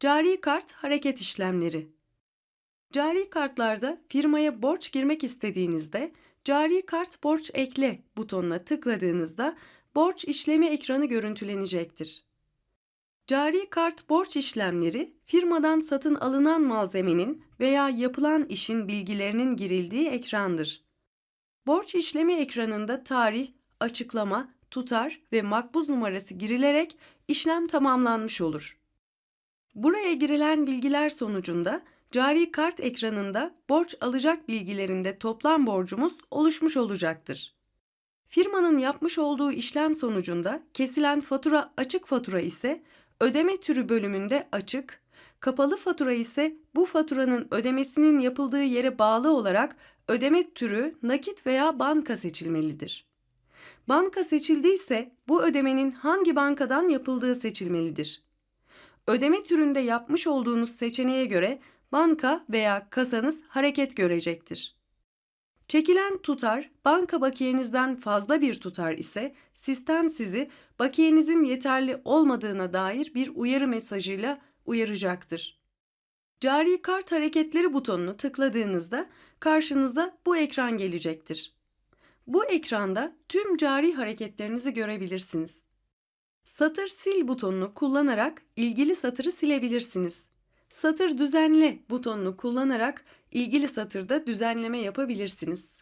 Cari kart hareket işlemleri. Cari kartlarda firmaya borç girmek istediğinizde Cari kart borç ekle butonuna tıkladığınızda borç işlemi ekranı görüntülenecektir. Cari kart borç işlemleri firmadan satın alınan malzemenin veya yapılan işin bilgilerinin girildiği ekrandır. Borç işlemi ekranında tarih, açıklama, tutar ve makbuz numarası girilerek işlem tamamlanmış olur. Buraya girilen bilgiler sonucunda cari kart ekranında borç alacak bilgilerinde toplam borcumuz oluşmuş olacaktır. Firmanın yapmış olduğu işlem sonucunda kesilen fatura açık fatura ise ödeme türü bölümünde açık, kapalı fatura ise bu faturanın ödemesinin yapıldığı yere bağlı olarak ödeme türü nakit veya banka seçilmelidir. Banka seçildiyse bu ödemenin hangi bankadan yapıldığı seçilmelidir. Ödeme türünde yapmış olduğunuz seçeneğe göre banka veya kasanız hareket görecektir. Çekilen tutar banka bakiyenizden fazla bir tutar ise sistem sizi bakiyenizin yeterli olmadığına dair bir uyarı mesajıyla uyaracaktır. Cari kart hareketleri butonunu tıkladığınızda karşınıza bu ekran gelecektir. Bu ekranda tüm cari hareketlerinizi görebilirsiniz. Satır sil butonunu kullanarak ilgili satırı silebilirsiniz. Satır düzenle butonunu kullanarak ilgili satırda düzenleme yapabilirsiniz.